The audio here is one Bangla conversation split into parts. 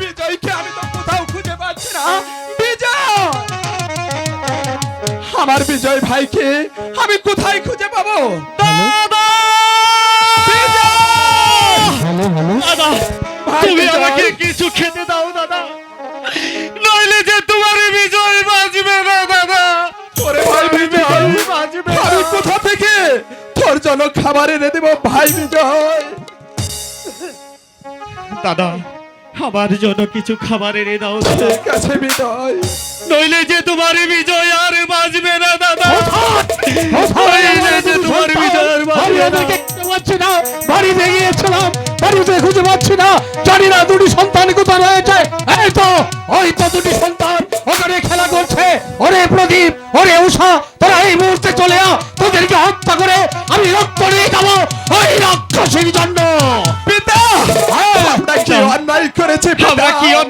বিজয়কে আমি তো কোথাও খুঁজে পাচ্ছি না। বিজয়! আমার বিজয় ভাইকে আমি কোথায় খুঁজে পাবো? দাদা! দাদা তুমি আমাকে কিছু খেতে দাও দাদা। নইলে যে তোমার বিজয় বাজবে না দাদা। ওরে ভাই বিজয়। বাজবে আমি কোথা থেকে? তোর জন্য খাবার এনে দেবো ভাই বিজয়। দাদা আমার জন্য কিছু খাবার এনে দাও ঠিক আছে নইলে যে তোমার বিজয় আর বাজবে না দাদা। নইলে যে তোমার বিজয় আর বাজবে না। পাচ্ছি না বাড়িতে গিয়েছিলাম বাড়িতে খুঁজে পাচ্ছি না। জানি না দুটি সন্তান কোথায় রয়েছে। এই তো ওই তো দুটি সন্তান ওখানে খেলা করছে। ওরে প্রদীপ ওরে উষা তোরা এই মুহূর্তে চলে আ তোদেরকে হত্যা করে আমি রক্ত নিয়ে যাব। ওই রাক্ষসীর জন্য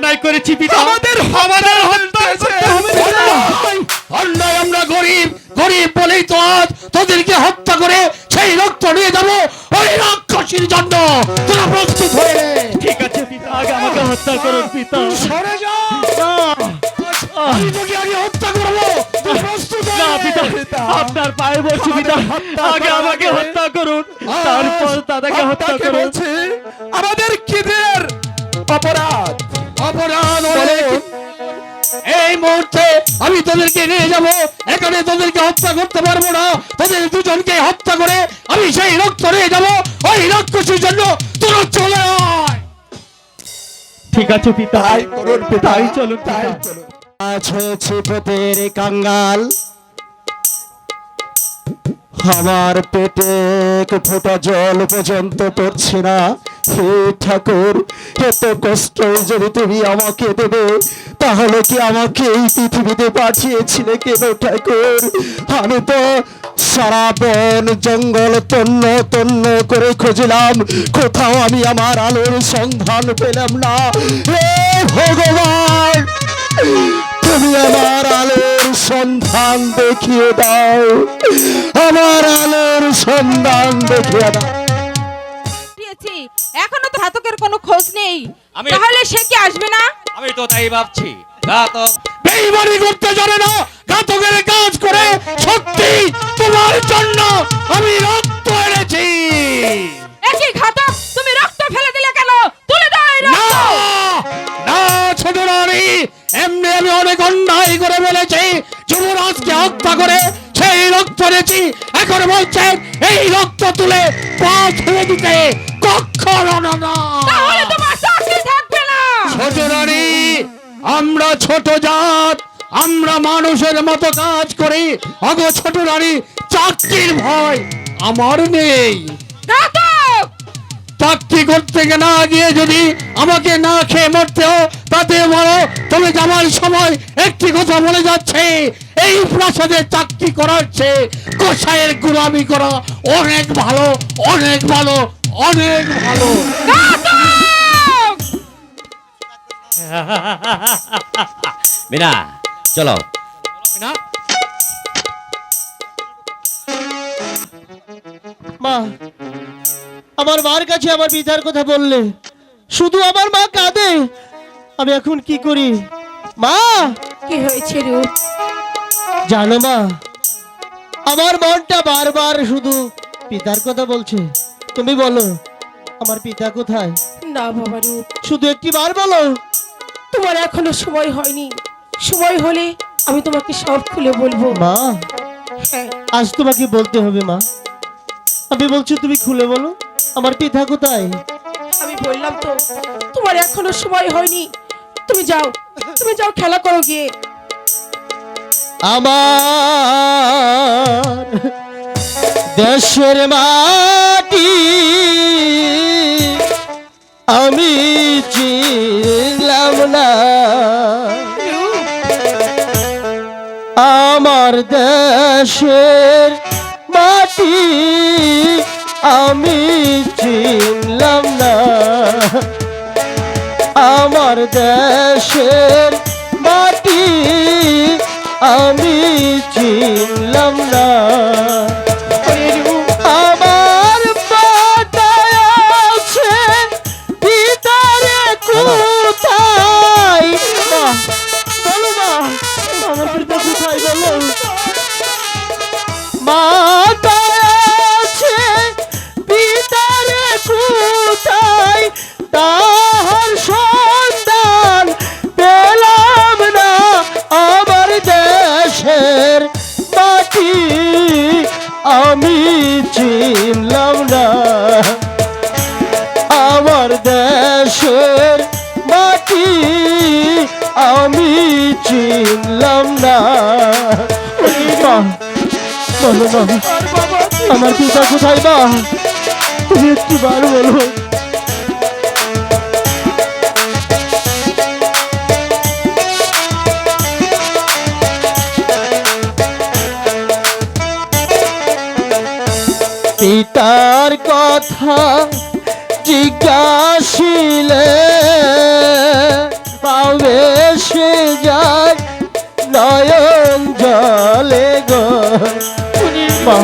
অন্যায় করেছি পিতা। আমাদের আমাদের। অন্যায়, আমরা গরিব গরিব বলেই তো আজ তোদেরকে হত্যা করে সেই রক্ত নিয়ে যাব ওই রাক্ষসীর জন্য। তোরা প্রস্তুত হয়ে ঠিক আছে পিতা আগে আমাকে হত্যা করুন পিতা। সরে যা। আমি তোকে আগে হত্যা করব। আপনার পায়ে পিতা। আগে আমাকে হত্যা করুন তারপর দাদাকে হত্যা করুন। আমাদের কিদের অপরাধ। অপরাধ এই মুহূর্তে আমি তোদেরকে নিয়ে যাব। এখানে তোদেরকে হত্যা করতে পারব না। তোদের দুজনকে হত্যা করে আমি সেই রক্ত নিয়ে যাব। ওই রাক্ষসীর জন্য তোরা চলে ঠিক আছে পিতা। করুন পিতা। তাই চলুন তাই হয়েছে পথের কাঙ্গাল। আমার পেটে ফোঁটা জল পর্যন্ত পড়ছে না। হে ঠাকুর, এত কষ্ট যদি তুমি আমাকে দেবে, তাহলে কি আমাকে এই পৃথিবীতে পাঠিয়েছিলে কেন ঠাকুর? আমি তো সারা বন, জঙ্গল, তন্ন তন্ন করে খুঁজলাম, কোথাও আমি আমার আলোর সন্ধান পেলাম না। হে ভগবান, তুমি আমার আলোর সন্ধান দেখিয়ে দাও, আমার আলোর সন্ধান দেখিয়ে দাও। এখনও তো ঘাতকের কোনো খোঁজ নেই। তাহলে সে কি আসবে না? আমি তো তাই ভাবছি। ঘাতক। বেইমানি করতে জানে না ঘাতকের কাজ করে সত্যি তোমার জন্য আমি রক্ত এনেছি। একই ঘাতক? তুমি রক্ত ফেলে দিলে কেন? তুলে দাও এই না রক্ত। না ছোট রানী এমনি আমি অনেক অন্যায় করে ফেলেছি। যুবরাজকে হত্যা করে সেই রক্ত এনেছি। এখন বলছেন এই রক্ত তুলে পা ছুঁয়ে দিতে। ছোট রানী আমরা ছোট জাত আমরা মানুষের মতো কাজ করি। অগো ছোট রানী চাকরির ভয় আমার নেই। চাকরি করতে না গিয়ে যদি আমাকে না খেয়ে মরতে হয় তাতে বলো তবে যাওয়ার সময় একটি কথা বলে যাচ্ছে এই প্রাসাদে চাকরি করার চেয়ে কষায়ের গুলামি করা অনেক ভালো অনেক ভালো। অনেক ভালো। বিনা চলো। মা আমার মার কাছে আমার পিতার কথা বললে। শুধু আমার মা কাঁদে। আমি এখন কি করি? মা! কি হয়েছে রূপ? জানো মা আমার মনটা বারবার শুধু পিতার কথা বলছে। তুমি বলো আমার পিতা কোথায়? না বাবা রূপ শুধু একটি বার বলো। তোমার এখনও সময় হয়নি। সময় হলে আমি তোমাকে সব খুলে বলব। মা হ্যাঁ। আজ তোমাকে বলতে হবে মা। আমি বলছি তুমি খুলে বলো আমার পিতা কোথায়? আমি বললাম তো তোমার এখনও সময় হয়নি। তুমি যাও তুমি যাও খেলা করো গিয়ে। আমার দেশের মাটি আমি চিনলাম না। আমার দেশের মাটি আমি চিনলাম না। আমার দেশের মাটি আমি চিনলাম মাতায় আছে, পিতারে সন্তান পেলাম না আমার দেশের মাটি আমি চিনলাম না আমার দেশের মাটি আমি চিনলাম বলো বাবা আমার পিতা কোথায় মা তুমি একটু বার বলো পিতার কথা জিজ্ঞাসিলে পাবে সে যায় নয়ন জলে গো। মা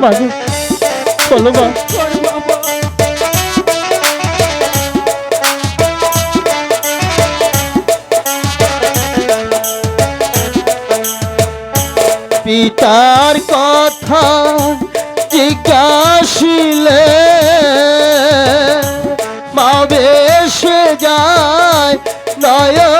মা বলো মা পিতার কথা জিজ্ঞাসিলে মা বেশে যায় নয়ন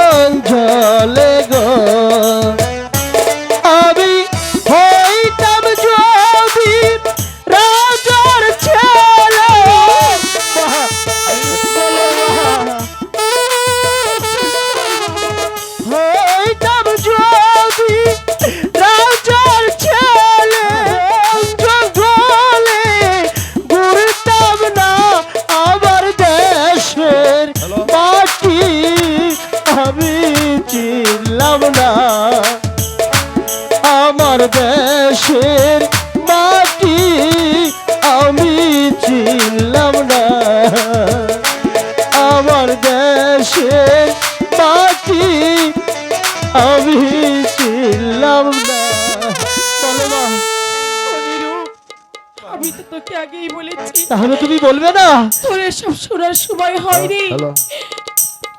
আগেই বলেছি। তাহলে তুমি বলবে না? তোর এসব শোনার সময় হয়নি।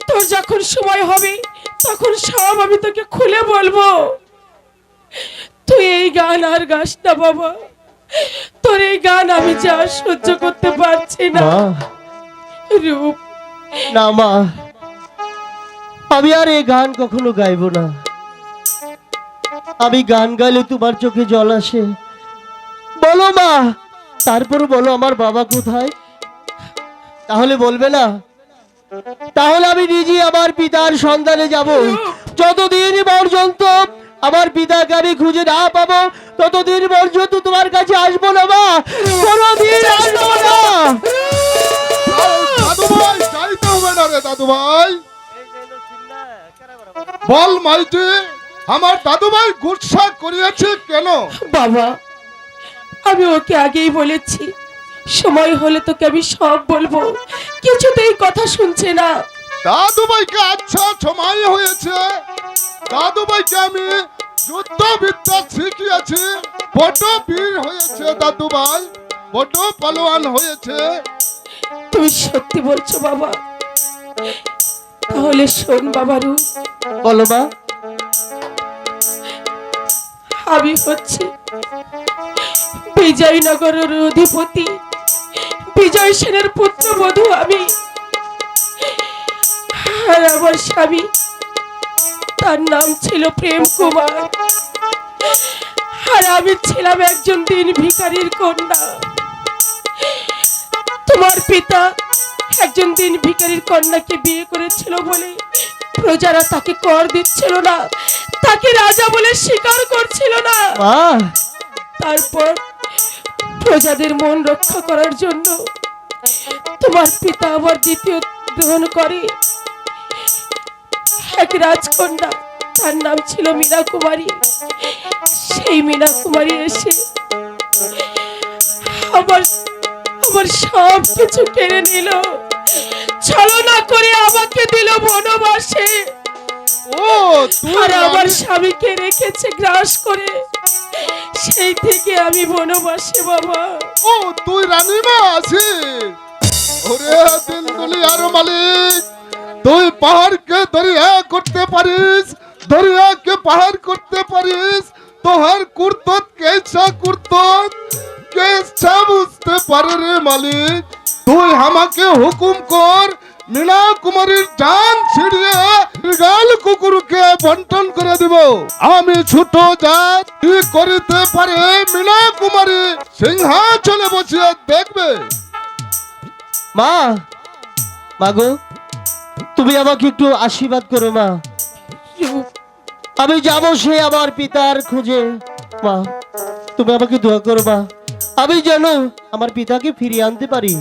তোর যখন সময় হবে তখন সব আমি তোকে খুলে বলব। তুই এই গান আর গাস না বাবা। তোর এই গান আমি যা সহ্য করতে পারছি না। রূপ। না মা। আমি আর এই গান কখনো গাইবো না। আমি গান গাইলে তোমার চোখে জল আসে। বলো মা। তারপর বলো আমার বাবা কোথায়? তাহলে বলবে না। তাহলে আমি নিজে আমার পিতার সন্ধানে যাব। যতদিন পর্যন্ত আমার পিতাকে আমি খুঁজে না পাবো ততদিন পর্যন্ত তোমার কাছে আসব না মা। কোনোদিন আসব না। দাদু ভাই যাইতে হবে না রে দাদু ভাই বল মাইটি আমার দাদু ভাই গুচ্ছা করিয়াছে কেন? বাবা আমি ওকে আগেই বলেছি। সময় হলে তোকে আমি সব বলব। কিছুতেই কথা শুনছে না। দাদু ভাইকে আচ্ছা সময় হয়েছে। দাদু ভাইকে আমি যুদ্ধ বিদ্যা শিখিয়েছি। বড় বীর হয়েছে দাদু ভাই বড় পালোয়ান হয়েছে। তুমি সত্যি বলছো বাবা। তাহলে শোন বাবারু বলো মা। আমি হচ্ছি বিজয়নগরের অধিপতি বিজয় সেনের পুত্র বধূ আমি। আর আমার স্বামী তার নাম ছিল প্রেম কুমার। আর আমি ছিলাম একজন দিন ভিখারির কন্যা। তোমার পিতা একজন দিন ভিখারির কন্যাকে বিয়ে করেছিল বলে প্রজারা তাকে কর দিচ্ছিল না তাকে রাজা বলে স্বীকার করছিল না। তারপর প্রজাদের মন রক্ষা করার জন্য তোমার পিতা আবার দ্বিতীয় গ্রহণ করে। এক রাজকন্যা তার নাম ছিল মীনা কুমারী সেই মীনা কুমারী এসে আমার আমার সব কিছু কেড়ে নিল। ছলনা করে আমাকে দিল বনবাসে। ও আর আমার স্বামীকে রেখেছে গ্রাস করে। সেই থেকে আমি বনবাসে, বাবা। ও, তুই রানীমা আছিস? ওরে দিল দুলিয়ার মালিক, তুই পাহাড়কে দরিয়া করতে পারিস, দরিয়াকে পাহাড় করতে পারিস, তোহার কুর্তত কেসা কুর্তত কেসা বুঝতে পারে রে মালিক। তুই আমাকে হুকুম কর মীনা কুমারীর জান ছিড়িয়ে গাল কুকুরকে বন্টন করে দিব। আমি ছোট জাত, কি করিতে পারে মীনা কুমারী সিংহাচলে বসিয়ে দেখবে। মা মাগো তুমি আমাকে একটু আশীর্বাদ করো, মা। আমি যাব সে আমার পিতার খোঁজে। মা, তুমি আমাকে দোয়া করো, মা। আমি যেন আমার পিতাকে ফিরিয়ে আনতে পারি।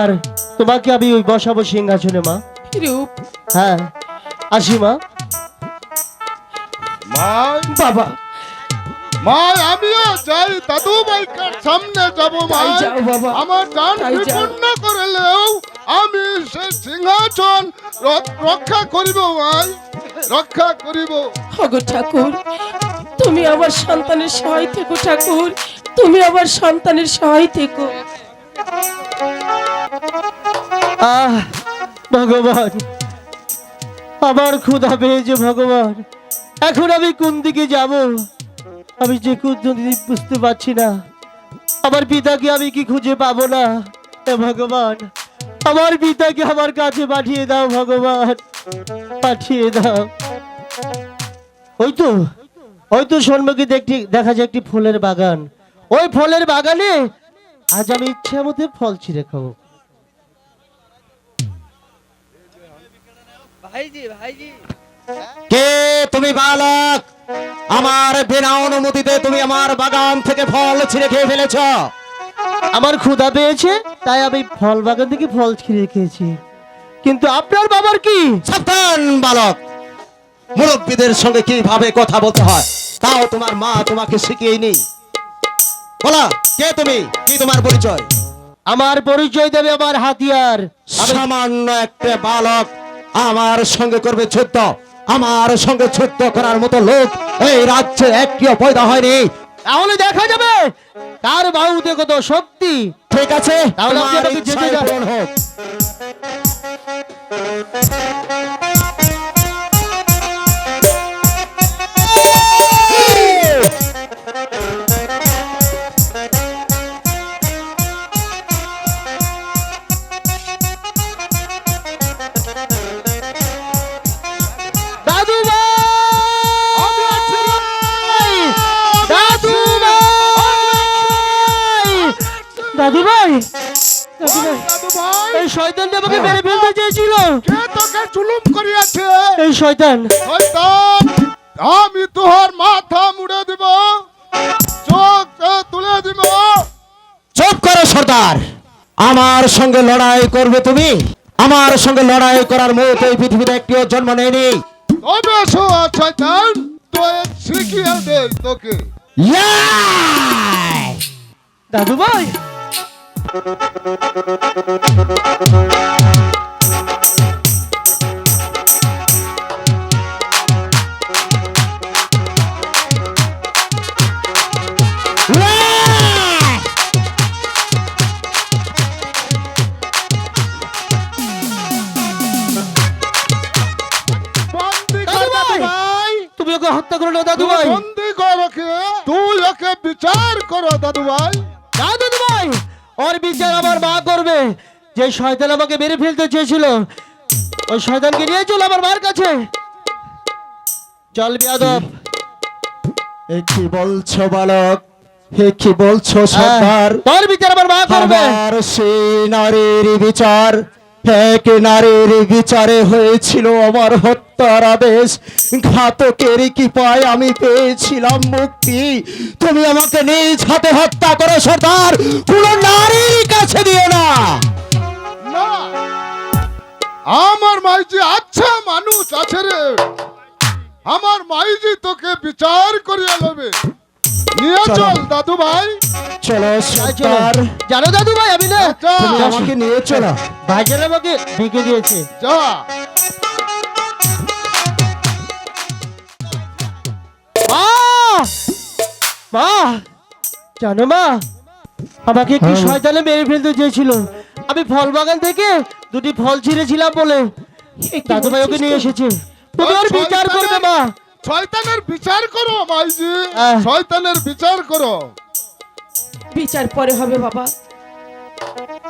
আর তোমাকে আমি ওই বসাবো সিংহাসনে মা। রূপ। হ্যাঁ আসি মা। বাবা। মাই আমিও যাই দাদু বাইকার সামনে যাব বাবা। আমার জান বিপন্ন করলেও আমি সে সিংহাসন রক্ষা করিব মাই। রক্ষা করিব। হগো ঠাকুর তুমি আমার সন্তানের সহায় থেকো ঠাকুর। তুমি আমার সন্তানের সহায় থেকো। আহ, ভগবান, আমার ক্ষুধা পেয়েছে ভগবান। এখন আমি কোন দিকে যাব? আমি যে কোন বুঝতে পারছি না। আমার পিতাকে আমি কি খুঁজে পাবো না? ভগবান, আমার পিতাকে আমার কাছে পাঠিয়ে দাও ভগবান, পাঠিয়ে দাও। ওই তো ওই তো সন্মুখে দেখটি দেখা যায় একটি ফুলের বাগান। ওই ফলের বাগানে আজ আমি ইচ্ছা মতো ফল ছিঁড়ে খাব। কে তুমি বালক? আমার বিনা অনুমতিতে তুমি আমার বাগান থেকে ফল ছিঁড়ে খেয়ে ফেলেছ। আমার ক্ষুধা পেয়েছে তাই আমি ফল বাগান থেকে ফল ছিঁড়ে খেয়েছি। কিন্তু আপনার বাবার কি? সাবধান বালক। মুরব্বীদের সঙ্গে কীভাবে কথা বলতে হয় তাও তোমার মা তোমাকে শিখিয়েনি। বলা কে তুমি? কি তোমার পরিচয়? আমার পরিচয় দেবে আমার হাতিয়ার। সামান্য একটা বালক। আমার সঙ্গে করবে যুদ্ধ। আমার সঙ্গে যুদ্ধ করার মতো লোক এই রাজ্যে একটিও পয়দা হয়নি। তাহলে দেখা যাবে। তার বাহুতে কত সত্যি ঠিক আছে তাহলে আপনি যেতে ইচ্ছাই হোক। দাদু ভাই? দাদু ভাই। দাদু ভাই। এই শয়তানটা আমাকে মেরে ফেলতে চেয়েছিল। কে তোকে জুলুম করিয়াছে? এই শয়তান। শয়তান আমি তোহার মাথা মুড়ে দিব। চোখ তুলে দিব। চুপ করো সর্দার। আমার সঙ্গে লড়াই করবে তুমি। আমার সঙ্গে লড়াই করার মতো এই পৃথিবীতে একটিও জন্ম নেয়নি। তবে শয়তান তো শিখিয়ে দে তোকে। ইয়াই! দাদু ভাই তুমি ওকে হত্যা করো না দাদু তুই ভাই বন্দি কর ওকে তুই ওকে বিচার করো দাদু ভাই না দাদু ভাই ওর বিচার আমার মা করবে। যে শয়তান আমাকে মেরে ফেলতে চেয়েছিল ওই শয়তানকে নিয়ে চল আমার মার কাছে। চল বিয়াদব। এ কি বলছো বালক? হে কি বলছো হ্যাঁ, সর্দার তোর বিচার আমার মা করবে। আর সেই নারীর বিচার। এক নারীর বিচারে হয়েছিল আমার হত্যার আদেশ। ঘাতকের কি পায় আমি পেয়েছিলাম মুক্তি। তুমি আমাকে নিজ হাতে হত্যা করো, সর্দার। কোন নারীর কাছে দিও না। আমার মাইজি আচ্ছা মানুষ আছে রে। আমার মাইজি তোকে বিচার করিয়া নেবে নিয়ে চল দাদু ভাই চলো চলো। সর্দার জানো দাদু ভাই আমি না। তুমি আমাকে নিয়ে চলো। ভাইজান আমাকে ডেকে দিয়েছে। যা। মা! মা! জানো মা আমাকে কি হ্যাঁ। শয়তানে মেরে ফেলতে চেয়েছিল। আমি ফল বাগান থেকে দুটি ফল ছিঁড়েছিলাম বলে দাদু ভাই ওকে নিয়ে এসেছে। তুমি আর বিচার করবে মা শয়তানের বিচার করো মাইজি শয়তানের বিচার করো। বিচার পরে হবে বাবা।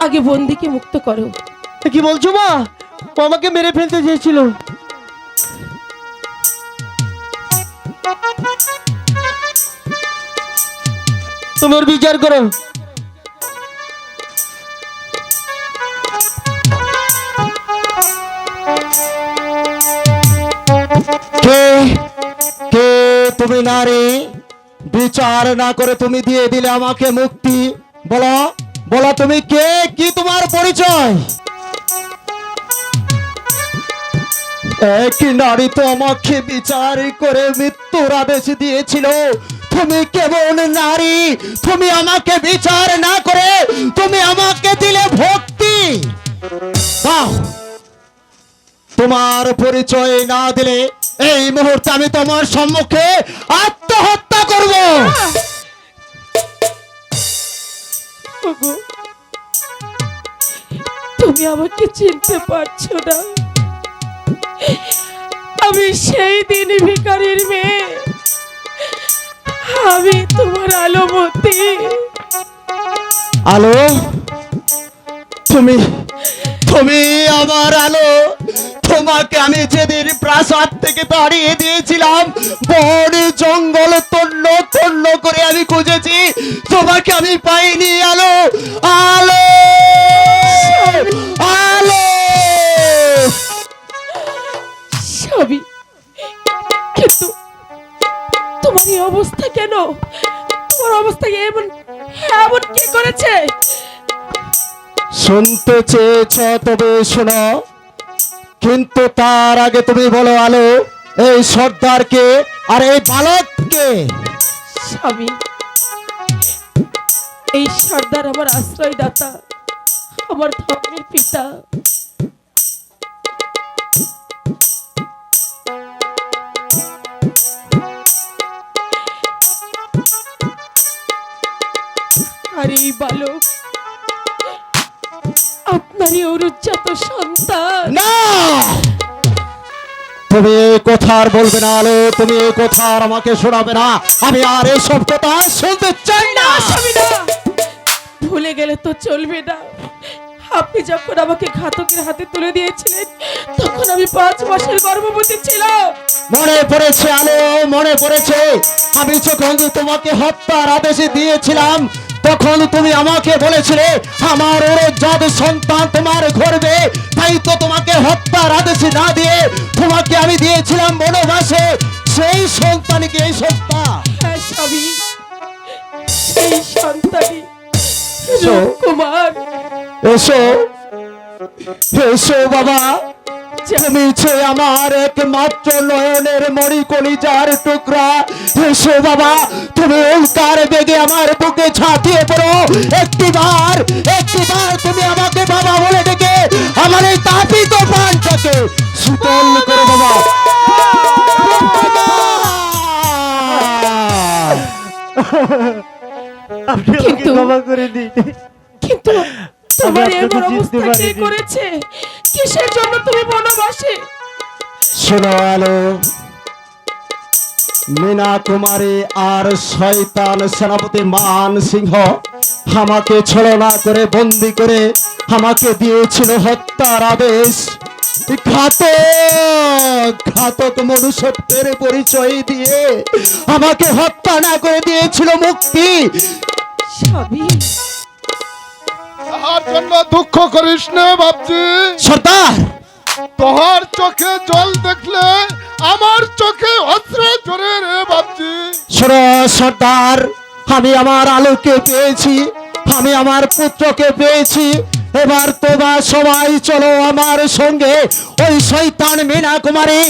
আগে বন্দিকে মুক্ত করো। কি বলছো মা? ও আমাকে মেরে ফেলতে চেয়েছিল। তোমার বিচার করো। তুমি নারী বিচার না করে তুমি দিয়ে দিলে আমাকে মুক্তি। বলো বলো তুমি কে? কি তোমার পরিচয়? এক নারী তো আমাকে বিচার করে মৃত্যুর আদেশ দিয়েছিল। তুমি কেমন নারী? তুমি আমাকে বিচার না করে, তুমি আমাকে দিলে ভক্তি। তোমার পরিচয় না দিলে এই মুহূর্তে আমি তোমার সম্মুখে আত্মহত্যা করব। তুমি আমাকে চিনতে পারছ না। আমি সেই দিন ভিকারির মেয়ে। আমি তোমার আলোমতি আলো? তুমি তুমি আমার আলো তোমাকে আমি যেদিন প্রাসাদ থেকে তাড়িয়ে দিয়েছিলাম বন জঙ্গল তন্ন তন্ন করে আমি খুঁজেছি তোমাকে আমি পাইনি আলো আলো আলো। সবই কিন্তু তোমার এই অবস্থা কেন? তোমার অবস্থা এমন এমন কি করেছে? শুনতে চেয়েছ তবে শোনো। কিন্তু তার আগে তুমি বলো, আলো, এই সর্দারকে আর এই বালককে। স্বামী, এই সর্দার আমার আশ্রয়দাতা, আমার ধর্মের পিতা। আর এই বালক আপনারই অরুজ্জাত সন্তান। না! তুমি এই কথা আর বলবে না আলো তুমি এই কথা আর আমাকে শোনাবে না। আমি আর এইসব কথা শুনতে চাই না। না স্বামী না। ভুলে গেলে তো চলবে না। আপনি যখন আমাকে ঘাতকের হাতে তুলে দিয়েছিলেন তখন আমি পাঁচ মাসের গর্ভবতী ছিলাম। মনে পড়েছে আলো মনে পড়েছে। আমি যখন তোমাকে হত্যার আদেশে দিয়েছিলাম তখন তুমি আমাকে বলেছিলে আমার ওরজাদ সন্তান তোমার ঘরবে তাই তো তোমাকে হত্যার আদেশ না দিয়ে তোমাকে আমি দিয়েছিলাম বনবাসে। সেই সন্তানকে এই সন্তান হ্যাঁ স্বামী সন্তানই কুমার এসো। এসো বাবা। যে আমার একমাত্র নয়নের মণি কলিজার টুকরা। এসো বাবা তুমি উল্কার বেগে আমার বুকে ঝাঁপিয়ে পড়ো। একটিবার একটিবার তুমি আমাকে বাবা বলে ডেকে আমার এই তাপিত প্রাণটাকে শীতল করো বাবা। আপনি আমাকে ক্ষমা করে দিন। কিন্তু তোমার এমন অবস্থা কে করেছে? কিসের জন্য তুমি বনবাসে। শোনো আলো মীনা কুমারী আর শয়তান সেনাপতি মান সিংহ আমাকে ছলনা করে বন্দি করে আমাকে দিয়েছিল হত্যার আদেশ। ঘাতক ঘাতক মনুষ্যত্বের পরিচয় দিয়ে আমাকে হত্যা না করে দিয়েছিল মুক্তি। স্বামী তাহার জন্য দুঃখ করিস না ভাবছি সর্দার! তোহার চোখে জল দেখলে আমার চোখে অস্ত্র জোরে রে ভাবছি সর্দার আমি আমার আলোকে পেয়েছি আমি আমার পুত্রকে পেয়েছি এবার তোমরা সবাই চলো আমার সঙ্গে। ওই শৈতান মীনা কুমারী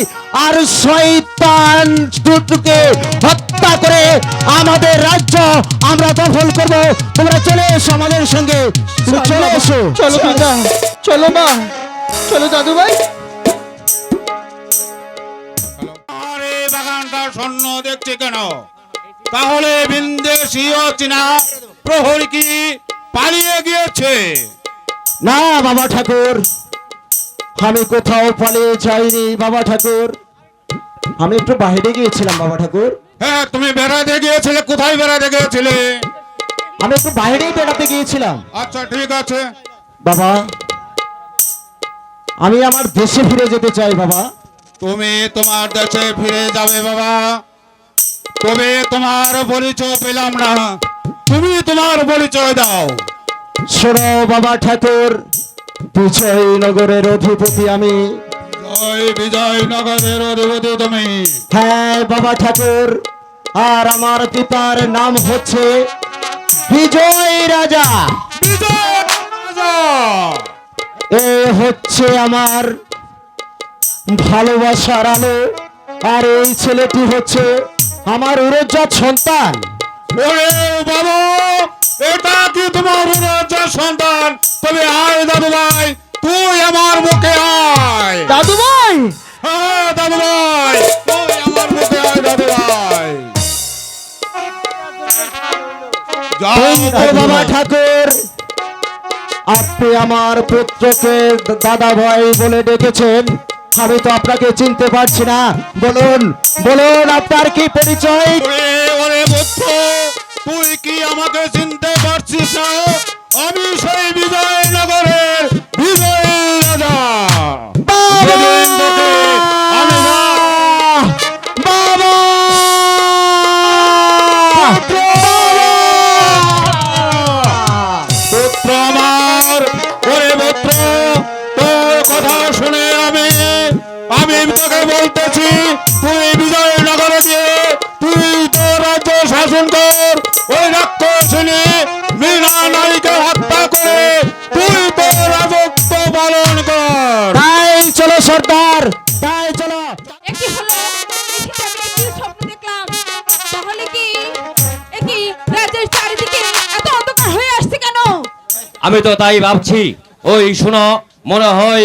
আর শৈতান টুটুকে হত্যা করে আমাদের রাজ্য আমরা দখল করব। তোমরা চলে এসো আমাদের সঙ্গে। চলে এসো। চলো পিতা চলো মা চলো দাদু ভাই আর বাগানটা স্বর্ণ দেখছে কেন? তাহলে বিন্দেশীয় চীনা প্রহরী কি পালিয়ে গিয়েছে? না বাবা ঠাকুর। আমি কোথাও পালিয়ে যাইনি বাবা ঠাকুর। আমি একটু বাইরে গিয়েছিলাম বাবা ঠাকুর। হ্যাঁ তুমি বেড়াতে গিয়েছিলে কোথায় বেড়াতে গিয়েছিলে? আমি একটু বাইরেই বেড়াতে গিয়েছিলাম। আচ্ছা ঠিক আছে। বাবা আমি আমার দেশে ফিরে যেতে চাই বাবা। তুমি তোমার দেশে ফিরে যাবে বাবা। তবে তোমার পরিচয় পেলাম না। তুমি তোমার পরিচয় দাও। শোনো বাবা ঠাকুর বিজয়নগরের অধিপতি আমি। জয় বিজয়নগরের অধিপতি তুমি। হ্যাঁ বাবা ঠাকুর আর আমার পিতার নাম হচ্ছে বিজয় রাজা। এ হচ্ছে আমার ভালোবাসার আলো আর এই ছেলেটি হচ্ছে আমার উড়োজাত সন্তান। ওরে বাবা এটা কি তোমার রাজার সন্তান? তবে আয় দাদু ভাই তুই আমার মুখে আয়। দাদু ভাই হ্যাঁ দাদু ভাই তুই আমার মুখে আয় দাদু ভাই বাবা ঠাকুর। আপনি আমার পুত্রকে দাদা ভাই বলে ডেকেছেন। আমি তো আপনাকে চিনতে পারছি না। বলুন বলুন আপনার কি পরিচয়? তুই কি আমাকে চিনতে পারছিস না? আমি সেই বিজয়নগরের বিজয় বলতেছি তুই বিজয়নগরে গিয়ে তুই তোর রাজ্য শাসন কর। ওই রাক্ষসিনী মীনা নারীকে হত্যা করে তুই তোর রাজত্ব পালন কর। তাই চলো সর্দার। তাই চলো। একটি হলো একটি স্বপ্ন দেখলাম। তাহলে কি একই রাজ্যের চারিদিকে এত অন্ধকার হয়ে আসছে কেন? আমি তো তাই ভাবছি। ওই শুনো মনে হয়